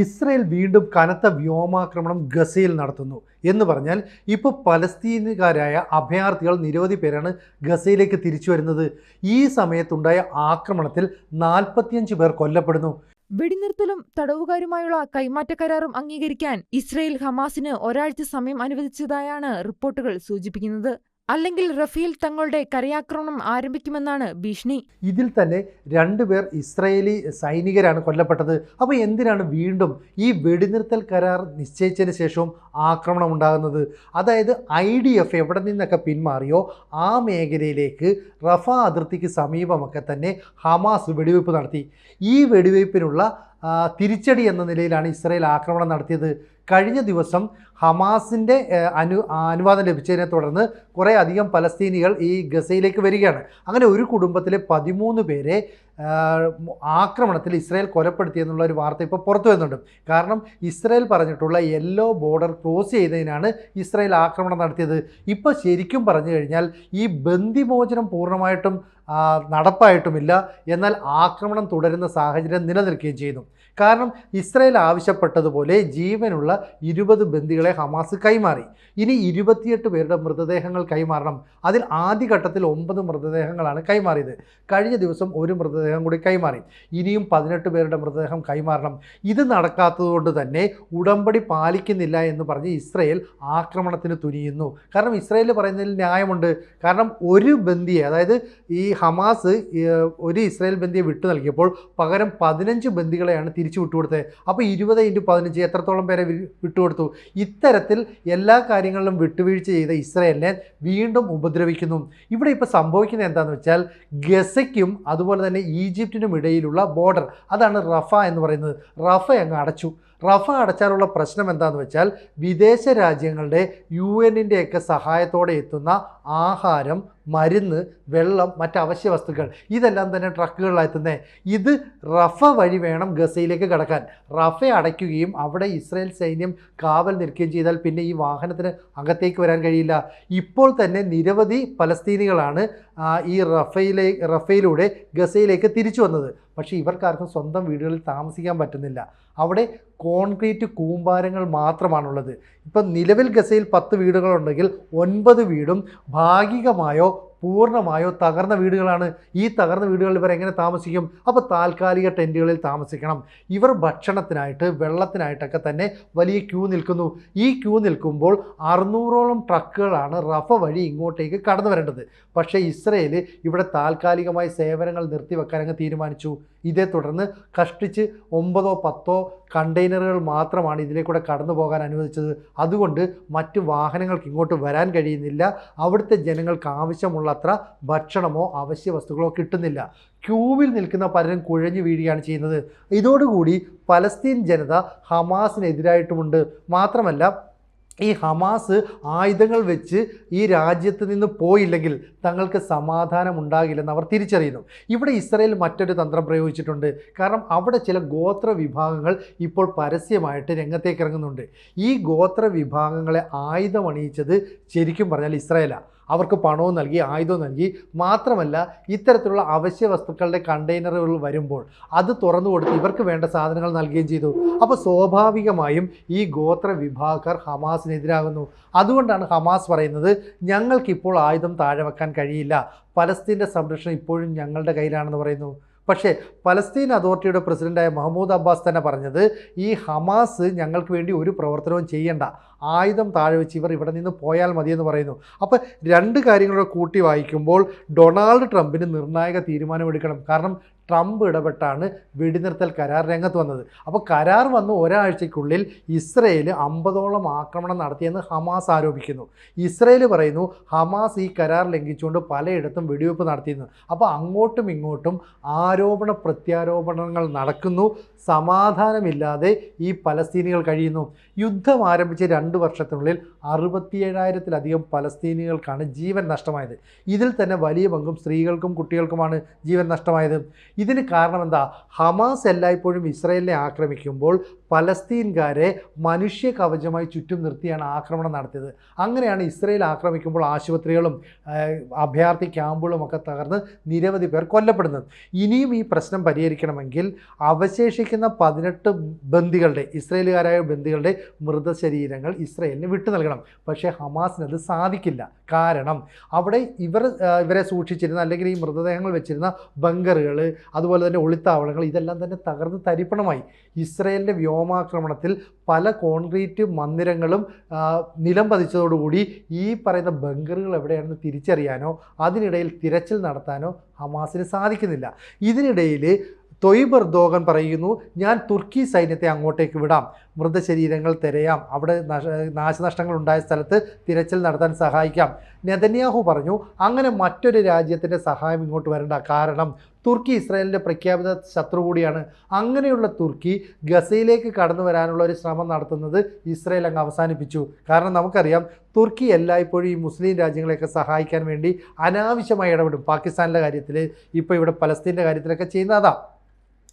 Israel വീണ്ടും കനത്ത വ്യോമാക്രമണം ഗസയിൽ നടത്തുന്നു എന്ന് പറഞ്ഞാൽ ഇപ്പോൾ പലസ്തീനുകാരായ അഭയാർത്ഥികൾ നിരവധി പേരാണ് ഗസയിലേക്ക് തിരിച്ചു വരുന്നത്. ഈ സമയത്തുണ്ടായ ആക്രമണത്തിൽ നാൽപ്പത്തിയഞ്ച് പേർ കൊല്ലപ്പെടുന്നു. വെടിനിർത്തലും തടവുകാരുമായുള്ള കൈമാറ്റ കരാറും അംഗീകരിക്കാൻ ഇസ്രയേൽ ഹമാസിന് ഒരാഴ്ച സമയം അനുവദിച്ചതായാണ് റിപ്പോർട്ടുകൾ സൂചിപ്പിക്കുന്നത്. അല്ലെങ്കിൽ റഫീൽ തങ്ങളുടെ കരയാക്രമണം ആരംഭിക്കുമെന്നാണ് ഭീഷണി. ഇതിൽ തന്നെ രണ്ടുപേർ ഇസ്രയേലി സൈനികരാണ് കൊല്ലപ്പെട്ടത്. അപ്പോൾ എന്തിനാണ് വീണ്ടും ഈ വെടിനിർത്തൽ കരാർ നിശ്ചയിച്ചതിന് ശേഷവും ആക്രമണം ഉണ്ടാകുന്നത്? അതായത് ഐ ഡി എഫ് എവിടെ നിന്നൊക്കെ പിന്മാറിയോ ആ മേഖലയിലേക്ക് റഫ അതിർത്തിക്ക് സമീപമൊക്കെ തന്നെ ഹമാസ് വെടിവയ്പ് നടത്തി. ഈ വെടിവയ്പ്പിനുള്ള തിരിച്ചടി എന്ന നിലയിലാണ് ഇസ്രയേൽ ആക്രമണം നടത്തിയത്. കഴിഞ്ഞ ദിവസം ഹമാസിന്റെ അനു അനുവാദം ലഭിച്ചതിനെ തുടർന്ന് കുറേ അധികം പലസ്തീനികൾ ഈ ഗസയിലേക്ക് വരികയാണ്. അങ്ങനെ ഒരു കുടുംബത്തിലെ പതിമൂന്ന് പേരെ ആക്രമണത്തിൽ ഇസ്രായേൽ കൊലപ്പെടുത്തിയെന്നുള്ള ഒരു വാർത്ത ഇപ്പോൾ പുറത്തു വരുന്നുണ്ട്. കാരണം ഇസ്രായേൽ പറഞ്ഞിട്ടുള്ള യെല്ലോ ബോർഡർ ക്രോസ് ചെയ്തതിനാണ് ഇസ്രായേൽ ആക്രമണം നടത്തിയത്. ഇപ്പോൾ ശരിക്കും പറഞ്ഞു കഴിഞ്ഞാൽ ഈ ബന്ദിമോചനം പൂർണമായിട്ടും നടപ്പായിട്ടുമില്ല. എന്നാൽ ആക്രമണം തുടരുന്ന സാഹചര്യം നിലനിൽക്കുകയും ചെയ്യുന്നു. കാരണം ഇസ്രായേൽ ആവശ്യപ്പെട്ടതുപോലെ ജീവനുള്ള ഇരുപത് ബന്ദികളെ ഹമാസ് കൈമാറി. ഇനി ഇരുപത്തിയെട്ട് പേരുടെ മൃതദേഹങ്ങൾ കൈമാറണം. അതിൽ ആദ്യഘട്ടത്തിൽ ഒമ്പത് മൃതദേഹങ്ങളാണ് കൈമാറിയത്. കഴിഞ്ഞ ദിവസം ഒരു മൃതദേഹം കൂടി കൈമാറി. ഇനിയും പതിനെട്ട് പേരുടെ മൃതദേഹം കൈമാറണം. ഇത് നടക്കാത്തതുകൊണ്ട് തന്നെ ഉടമ്പടി പാലിക്കുന്നില്ല എന്ന് പറഞ്ഞ് ഇസ്രയേൽ ആക്രമണത്തിന് തുനിയുന്നു. കാരണം ഇസ്രയേൽ പറയുന്നതിൽ ന്യായമുണ്ട്. കാരണം ഒരു ബന്ദിയെ അതായത് ഈ ഹമാസ് ഒരു ഇസ്രായേൽ ബന്ദിയെ വിട്ടു നൽകിയപ്പോൾ പകരം പതിനഞ്ച് ബന്ദികളെയാണ് തിരിച്ചു വിട്ടുകൊടുത്തത്. അപ്പോൾ ഇരുപത് ഇന്റു പതിനഞ്ച് എത്രത്തോളം പേരെ വിട്ടുകൊടുത്തു? ഇത്തരത്തിൽ എല്ലാ കാര്യങ്ങളിലും വിട്ടുവീഴ്ച ചെയ്ത ഇസ്രയേലിനെ വീണ്ടും ഉപദ്രവിക്കുന്നു. ഇവിടെ ഇപ്പോൾ സംഭവിക്കുന്നത് എന്താണെന്ന് വെച്ചാൽ ഗസയ്ക്കും അതുപോലെ തന്നെ ഈജിപ്തിനും ഇടയിലുള്ള ബോർഡർ അതാണ് റഫ എന്ന് പറയുന്നത്. റഫ അങ്ങ് അടച്ചു. റഫ അടച്ചാലുള്ള പ്രശ്നം എന്താണെന്ന് വെച്ചാൽ വിദേശ രാജ്യങ്ങളുടെ യു എന്നിന്റെയൊക്കെ സഹായത്തോടെ എത്തുന്ന ആഹാരം മരുന്ന് വെള്ളം മറ്റ് അവശ്യ വസ്തുക്കൾ. ഇതെല്ലാം തന്നെ ട്രക്കുകളിലെത്തുന്നത് ഇത് റഫ വഴി വേണം ഗസയിലേക്ക് കടക്കാൻ. റഫ അടയ്ക്കുകയും അവിടെ ഇസ്രായേൽ സൈന്യം കാവൽ നിൽക്കുകയും ചെയ്താൽ പിന്നെ ഈ വാഹനത്തിന് അകത്തേക്ക് വരാൻ കഴിയില്ല. ഇപ്പോൾ തന്നെ നിരവധി പലസ്തീനികളാണ് ഈ റഫയിലെ റഫയിലൂടെ ഗസയിലേക്ക് തിരിച്ചു വന്നത്. പക്ഷേ ഇവർക്കാർക്കും സ്വന്തം വീടുകളിൽ താമസിക്കാൻ പറ്റുന്നില്ല. അവിടെ കോൺക്രീറ്റ് കൂമ്പാരങ്ങൾ മാത്രമാണുള്ളത്. ഇപ്പം നിലവിൽ ഗസയിൽ പത്ത് വീടുകളുണ്ടെങ്കിൽ ഒൻപത് വീടും ഭാഗികമായോ പൂർണമായോ തകർന്ന വീടുകളാണ് ഈ തകർന്ന വീടുകളിൽ ഇവർ എങ്ങനെ താമസിക്കും? അപ്പോൾ താൽക്കാലിക ടെന്റുകളിൽ താമസിക്കണം. ഇവർ ഭക്ഷണത്തിനായിട്ട് വെള്ളത്തിനായിട്ടൊക്കെ തന്നെ വലിയ ക്യൂ നിൽക്കുന്നു. ഈ ക്യൂ നിൽക്കുമ്പോൾ അറുന്നൂറോളം ട്രക്കുകളാണ് റഫ വഴി ഇങ്ങോട്ടേക്ക് കടന്നു വരേണ്ടത്. പക്ഷേ ഇസ്രയേൽ ഇവിടെ താൽക്കാലികമായി സേവനങ്ങൾ നിർത്തിവെക്കാൻ അങ്ങ് തീരുമാനിച്ചു. ഇതേ തുടർന്ന് കഷ്ടിച്ച് ഒമ്പതോ പത്തോ കണ്ടെയ്നറുകൾ മാത്രമാണ് ഇതിലേക്കൂടെ കടന്നു പോകാൻ അനുവദിച്ചത്. അതുകൊണ്ട് മറ്റ് വാഹനങ്ങൾക്ക് ഇങ്ങോട്ട് വരാൻ കഴിയുന്നില്ല. അവിടുത്തെ ജനങ്ങൾക്ക് ആവശ്യമുള്ളത്ര ഭക്ഷണമോ അവശ്യ വസ്തുക്കളോ കിട്ടുന്നില്ല. ക്യൂവിൽ നിൽക്കുന്ന പലരും കുഴഞ്ഞു വീഴുകയാണ് ചെയ്യുന്നത്. ഇതോടുകൂടി പലസ്തീൻ ജനത ഹമാസിനെതിരായിട്ടുമുണ്ട്. മാത്രമല്ല ഈ ഹമാസ് ആയുധങ്ങൾ വെച്ച് ഈ രാജ്യത്ത് നിന്ന് പോയില്ലെങ്കിൽ തങ്ങൾക്ക് സമാധാനം ഉണ്ടാകില്ലെന്ന് അവർ തിരിച്ചറിയുന്നു. ഇവിടെ ഇസ്രയേൽ മറ്റൊരു തന്ത്രം പ്രയോഗിച്ചിട്ടുണ്ട്. കാരണം അവിടെ ചില ഗോത്ര വിഭാഗങ്ങൾ ഇപ്പോൾ പരസ്യമായിട്ട് രംഗത്തേക്ക് ഇറങ്ങുന്നുണ്ട് ഈ ഗോത്ര വിഭാഗങ്ങളെ ആയുധമണിയിച്ചത് ശരിക്കും പറഞ്ഞാൽ ഇസ്രയേലാണ് അവർക്ക് പണവും നൽകി ആയുധവും നൽകി. മാത്രമല്ല ഇത്തരത്തിലുള്ള അവശ്യ വസ്തുക്കളുടെ കണ്ടെയ്നറുകൾ വരുമ്പോൾ അത് തുറന്നു കൊടുത്ത് ഇവർക്ക് വേണ്ട സാധനങ്ങൾ നൽകുകയും ചെയ്തു. അപ്പോൾ സ്വാഭാവികമായും ഈ ഗോത്ര വിഭാഗക്കാർ ഹമാസിനെതിരാകുന്നു. അതുകൊണ്ടാണ് ഹമാസ് പറയുന്നത് ഞങ്ങൾക്കിപ്പോൾ ആയുധം താഴെ വെക്കാൻ കഴിയില്ല. പലസ്തീന്റെ സംരക്ഷണം ഇപ്പോഴും ഞങ്ങളുടെ കയ്യിലാണെന്ന് പറയുന്നു. പക്ഷേ പലസ്തീൻ അതോറിറ്റിയുടെ പ്രസിഡന്റായ മഹമ്മൂദ് അബ്ബാസ് തന്നെ പറഞ്ഞത് ഈ ഹമാസ് ഞങ്ങൾക്ക് വേണ്ടി ഒരു പ്രവർത്തനവും ചെയ്യേണ്ട. ആയുധം താഴെ വെച്ച് ഇവർ ഇവിടെ നിന്ന് പോയാൽ മതിയെന്ന് പറയുന്നു. അപ്പോൾ രണ്ട് കാര്യങ്ങളുടെ കൂട്ടി വായിക്കുമ്പോൾ ഡൊണാൾഡ് ട്രംപിന് നിർണായക തീരുമാനമെടുക്കണം കാരണം ട്രംപ് ഇടപെട്ടാണ് വെടിനിർത്തൽ കരാർ രംഗത്ത് വന്നത്. അപ്പോൾ കരാർ വന്ന് ഒരാഴ്ചയ്ക്കുള്ളിൽ ഇസ്രയേൽ അമ്പതോളം ആക്രമണം നടത്തിയെന്ന് ഹമാസ് ആരോപിക്കുന്നു. ഇസ്രയേൽ പറയുന്നു ഹമാസ് ഈ കരാർ ലംഘിച്ചുകൊണ്ട് പലയിടത്തും വെടിവെപ്പ് നടത്തിയിരുന്നു അപ്പോൾ അങ്ങോട്ടും ഇങ്ങോട്ടും ആരോപണ പ്രത്യാരോപണങ്ങൾ നടക്കുന്നു. സമാധാനമില്ലാതെ ഈ പലസ്തീനികൾ കഴിയുന്നു. യുദ്ധം ആരംഭിച്ച് രണ്ട് വർഷത്തിനുള്ളിൽ അറുപത്തിയേഴായിരത്തിലധികം പലസ്തീനികൾക്കാണ് ജീവൻ നഷ്ടമായത്. ഇതിൽ തന്നെ വലിയ പങ്കും സ്ത്രീകൾക്കും കുട്ടികൾക്കുമാണ് ജീവൻ നഷ്ടമായത്. ഇതിന് കാരണം എന്താ? ഹമാസ് എല്ലായ്പ്പോഴും ഇസ്രയേലിനെ ആക്രമിക്കുമ്പോൾ പലസ്തീൻകാരെ മനുഷ്യ കവചമായി ചുറ്റും നിർത്തിയാണ് ആക്രമണം നടത്തിയത്. അങ്ങനെയാണ് ഇസ്രയേൽ ആക്രമിക്കുമ്പോൾ ആശുപത്രികളും അഭയാർത്ഥി ക്യാമ്പുകളും ഒക്കെ തകർന്ന് നിരവധി പേർ കൊല്ലപ്പെടുന്നത്. ഇനിയും ഈ പ്രശ്നം പരിഹരിക്കണമെങ്കിൽ അവശേഷിക്കുന്ന പതിനെട്ട് ബന്ദികളുടെ ഇസ്രയേലുകാരായ ബന്ദികളുടെ മൃതശരീരങ്ങൾ ഇസ്രയേലിന് വിട്ടു നൽകണം. പക്ഷേ ഹമാസിന് അത് സാധിക്കില്ല. കാരണം അവിടെ ഇവർ ഇവരെ സൂക്ഷിച്ചിരുന്ന അല്ലെങ്കിൽ ഈ മൃതദേഹങ്ങൾ വെച്ചിരുന്ന ബങ്കറുകൾ അതുപോലെ തന്നെ ഒളിത്താവളങ്ങൾ ഇതെല്ലാം തന്നെ തകർന്ന് തരിപ്പണമായി. ഇസ്രയേലിന്റെ വ്യോമാക്രമണത്തിൽ പല കോൺക്രീറ്റ് മന്ദിരങ്ങളും നിലം പതിച്ചതോടുകൂടി ഈ പറയുന്ന ബങ്കറുകൾ എവിടെയാണെന്ന് തിരിച്ചറിയാനോ അതിനിടയിൽ തിരച്ചിൽ നടത്താനോ ഹമാസിന് സാധിക്കുന്നില്ല. ഇതിനിടയിൽ തൊയ്ബ് എർദോഗൻ പറയുന്നു ഞാൻ തുർക്കി സൈന്യത്തെ അങ്ങോട്ടേക്ക് വിടാം. മൃതശരീരങ്ങൾ തിരയാം. അവിടെ നഷ നാശനഷ്ടങ്ങൾ ഉണ്ടായ സ്ഥലത്ത് തിരച്ചിൽ നടത്താൻ സഹായിക്കാം. നെതന്യാഹു പറഞ്ഞു അങ്ങനെ മറ്റൊരു രാജ്യത്തിന്റെ സഹായം ഇങ്ങോട്ട് വരണ്ട. കാരണം തുർക്കി ഇസ്രായേലിന്റെ പ്രഖ്യാപിത ശത്രു കൂടിയാണ്. അങ്ങനെയുള്ള തുർക്കി ഗസയിലേക്ക് കടന്നു വരാനുള്ള ഒരു ശ്രമം നടത്തുന്നത് ഇസ്രായേൽ അങ്ങ് അവസാനിപ്പിച്ചു. കാരണം നമുക്കറിയാം തുർക്കി എല്ലായ്പ്പോഴും ഈ മുസ്ലിം രാജ്യങ്ങളെയൊക്കെ സഹായിക്കാൻ വേണ്ടി അനാവശ്യമായി ഇടപെടും. പാകിസ്ഥാനിലെ കാര്യത്തിൽ ഇപ്പോൾ ഇവിടെ പലസ്തീന്റെ കാര്യത്തിലൊക്കെ ചെയ്യുന്നതാ.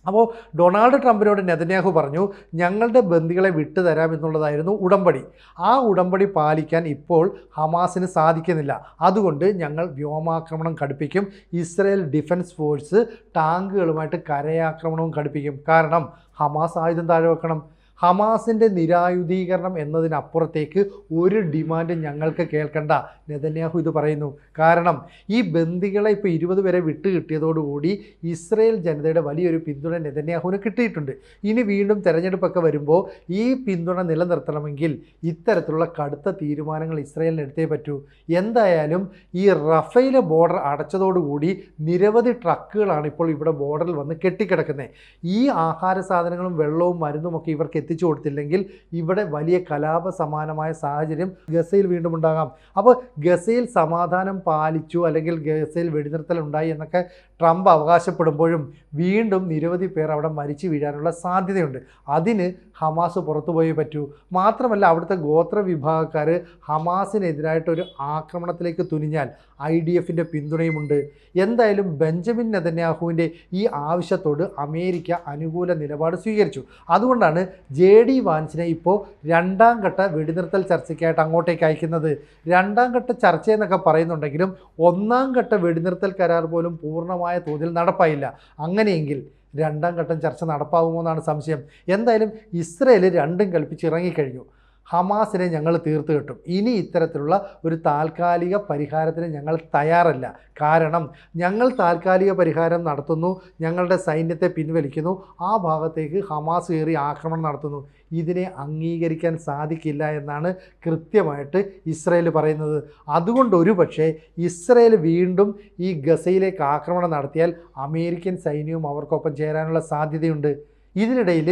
അപ്പോൾ ഡൊണാൾഡ് ട്രംപിനോട് നെതന്യാഹു പറഞ്ഞു ഞങ്ങളുടെ ബന്ദികളെ വിട്ടുതരാം എന്നുള്ളതായിരുന്നു ഉടമ്പടി. ആ ഉടമ്പടി പാലിക്കാൻ ഇപ്പോൾ ഹമാസിന് സാധിക്കുന്നില്ല. അതുകൊണ്ട് ഞങ്ങൾ വ്യോമാക്രമണം കടുപ്പിക്കും ഇസ്രയേൽ ഡിഫൻസ് ഫോഴ്സ് ടാങ്കുകളുമായിട്ട് കരയാക്രമണവും കടുപ്പിക്കും കാരണം ഹമാസ് ആയുധം താഴെ വെക്കണം. ഹമാസിന്റെ നിരായുധീകരണം എന്നതിനപ്പുറത്തേക്ക് ഒരു ഡിമാൻഡ് ഞങ്ങൾക്ക് കേൾക്കണ്ട. നെതന്യാഹു ഇത് പറയുന്നു. കാരണം ഈ ബന്ദികളെ ഇപ്പോൾ ഇരുപത് വരെ വിട്ട് കിട്ടിയതോടുകൂടി ഇസ്രയേൽ ജനതയുടെ വലിയൊരു പിന്തുണ നെതന്യാഹുവിന് കിട്ടിയിട്ടുണ്ട്. ഇനി വീണ്ടും തെരഞ്ഞെടുപ്പൊക്കെ വരുമ്പോൾ ഈ പിന്തുണ നിലനിർത്തണമെങ്കിൽ ഇത്തരത്തിലുള്ള കടുത്ത തീരുമാനങ്ങൾ ഇസ്രയേലിന് എടുത്തേ പറ്റൂ. എന്തായാലും ഈ റഫേലെ ബോർഡർ അടച്ചതോടുകൂടി നിരവധി ട്രക്കുകളാണ് ഇപ്പോൾ ഇവിടെ ബോർഡറിൽ വന്ന് കെട്ടിക്കിടക്കുന്നത് ഈ ആഹാര സാധനങ്ങളും വെള്ളവും മരുന്നും ഒക്കെ ഇവർക്ക് എത്തിച്ചു കൊടുത്തില്ലെങ്കിൽ ഇവിടെ വലിയ കലാപ സമാനമായ സാഹചര്യം ഗസയിൽ വീണ്ടും ഉണ്ടാകാം. അപ്പോൾ ഗസയിൽ സമാധാനം പാലിച്ചു അല്ലെങ്കിൽ ഗസയിൽ വെടിനിർത്തൽ ഉണ്ടായി എന്നൊക്കെ ട്രംപ് അവകാശപ്പെടുമ്പോഴും വീണ്ടും നിരവധി പേർ അവിടെ മരിച്ചു വീഴാനുള്ള സാധ്യതയുണ്ട്. അതിന് ഹമാസ് പുറത്തുപോയേ പറ്റൂ. മാത്രമല്ല അവിടുത്തെ ഗോത്ര വിഭാഗക്കാർ ഹമാസിനെതിരായിട്ടൊരു ആക്രമണത്തിലേക്ക് തുനിഞ്ഞാൽ ഐ ഡി എഫിന്റെ പിന്തുണയുമുണ്ട്. എന്തായാലും ബെഞ്ചമിൻ നെതന്യാഹുവിന്റെ ഈ ആവശ്യത്തോട് അമേരിക്ക അനുകൂല നിലപാട് സ്വീകരിച്ചു. അതുകൊണ്ടാണ് ജെ ഡി വാൻസിനെ ഇപ്പോൾ രണ്ടാം ഘട്ട വെടിനിർത്തൽ ചർച്ചയ്ക്കായിട്ട് അങ്ങോട്ടേക്ക് അയക്കുന്നത്. രണ്ടാം ഘട്ട ചർച്ച എന്നൊക്കെ പറയുന്നുണ്ടെങ്കിലും ഒന്നാം ഘട്ട വെടിനിർത്തൽ കരാർ പോലും പൂർണമായ തോതിൽ നടപ്പായില്ല. അങ്ങനെയെങ്കിൽ രണ്ടാം ഘട്ടം ചർച്ച നടപ്പാകുമോ എന്നാണ് സംശയം. എന്തായാലും ഇസ്രയേൽ രണ്ടും കൽപ്പിച്ച് ഇറങ്ങിക്കഴിഞ്ഞു. ഹമാസിനെ ഞങ്ങൾ തീർത്ത് കിട്ടും. ഇനി ഇത്തരത്തിലുള്ള ഒരു താൽക്കാലിക പരിഹാരത്തിന് ഞങ്ങൾ തയ്യാറല്ല. കാരണം ഞങ്ങൾ താൽക്കാലിക പരിഹാരം നടത്തുന്നു ഞങ്ങളുടെ സൈന്യത്തെ പിൻവലിക്കുന്നു ആ ഭാഗത്തേക്ക് ഹമാസ് കയറി ആക്രമണം നടത്തുന്നു. ഇതിനെ അംഗീകരിക്കാൻ സാധിക്കില്ല എന്നാണ് കൃത്യമായിട്ട് ഇസ്രയേൽ പറയുന്നത്. അതുകൊണ്ട് ഒരു പക്ഷേ ഇസ്രയേൽ വീണ്ടും ഈ ഗസയിലേക്ക് ആക്രമണം നടത്തിയാൽ അമേരിക്കൻ സൈന്യവും അവർക്കൊപ്പം ചേരാനുള്ള സാധ്യതയുണ്ട്. ഇതിനിടയിൽ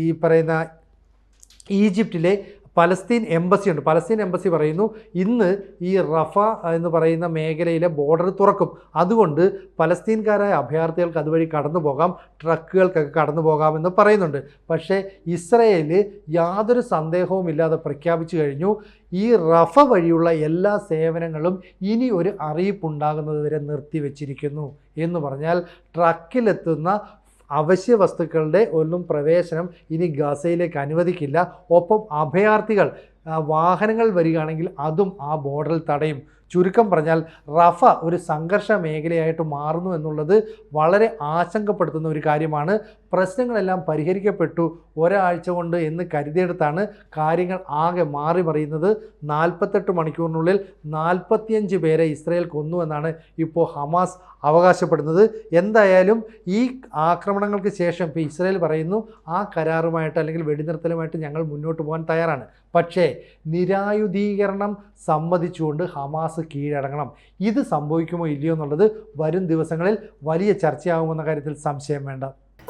ഈ പറയുന്ന ഈജിപ്തിലെ പലസ്തീൻ എംബസി ഉണ്ട്. പലസ്തീൻ എംബസി പറയുന്നു ഇന്ന് ഈ റഫ എന്ന് പറയുന്ന മേഖലയിലെ ബോർഡർ തുറക്കും. അതുകൊണ്ട് പലസ്തീൻകാരായ അഭയാർത്ഥികൾക്ക് അതുവഴി കടന്നു പോകാം ട്രക്കുകൾക്കൊക്കെ കടന്നു പോകാമെന്ന് പറയുന്നുണ്ട്. പക്ഷേ ഇസ്രയേൽ യാതൊരു സന്ദേഹവും ഇല്ലാതെ പ്രഖ്യാപിച്ചു കഴിഞ്ഞു. ഈ റഫ വഴിയുള്ള എല്ലാ സേവനങ്ങളും ഇനി ഒരു അറിയിപ്പുണ്ടാകുന്നത് വരെ നിർത്തിവെച്ചിരിക്കുന്നു എന്ന് പറഞ്ഞാൽ ട്രക്കിലെത്തുന്ന അവശ്യ വസ്തുക്കളുടെ ഒന്നും പ്രവേശനം ഇനി ഗസയിലേക്ക് അനുവദിക്കില്ല. ഒപ്പം അഭയാർത്ഥികൾ വാഹനങ്ങൾ വരികയാണെങ്കിൽ അതും ആ ബോർഡറിൽ തടയും. ചുരുക്കം പറഞ്ഞാൽ റഫ ഒരു സംഘർഷ മേഖലയായിട്ട് മാറുന്നു എന്നുള്ളത് വളരെ ആശങ്കപ്പെടുത്തുന്ന ഒരു കാര്യമാണ്. പ്രശ്നങ്ങളെല്ലാം പരിഹരിക്കപ്പെട്ടു ഒരാഴ്ച കൊണ്ട് എന്ന് കരുതിയെടുത്താണ് കാര്യങ്ങൾ ആകെ മാറി മറിയുന്നത്. നാൽപ്പത്തെട്ട് മണിക്കൂറിനുള്ളിൽ നാൽപ്പത്തിയഞ്ച് പേരെ ഇസ്രയേൽ കൊന്നു എന്നാണ് ഇപ്പോൾ ഹമാസ് അവകാശപ്പെടുന്നത്. എന്തായാലും ഈ ആക്രമണങ്ങൾക്ക് ശേഷം ഇപ്പോൾ ഇസ്രയേൽ പറയുന്നു ആ കരാറുമായിട്ട് അല്ലെങ്കിൽ വെടിനിർത്തലുമായിട്ട് ഞങ്ങൾ മുന്നോട്ട് പോകാൻ തയ്യാറാണ്. പക്ഷേ നിരായുധീകരണം സമ്മതിച്ചുകൊണ്ട് കീഴടങ്ങണം. ഇത് സംഭവിക്കുമോ ഇല്ലയോ എന്നുള്ളത് വരും ദിവസങ്ങളിൽ വലിയ ചർച്ചയാകുമെന്ന കാര്യത്തിൽ സംശയം വേണ്ട.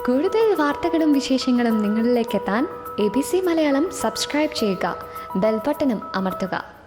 കൂടുതൽ വാർത്തകളും വിശേഷങ്ങളും നിങ്ങളിലേക്ക് എത്താൻ A B C Malayalam subscribe ചെയ്യുക. ബെൽബട്ടനും അമർത്തുക.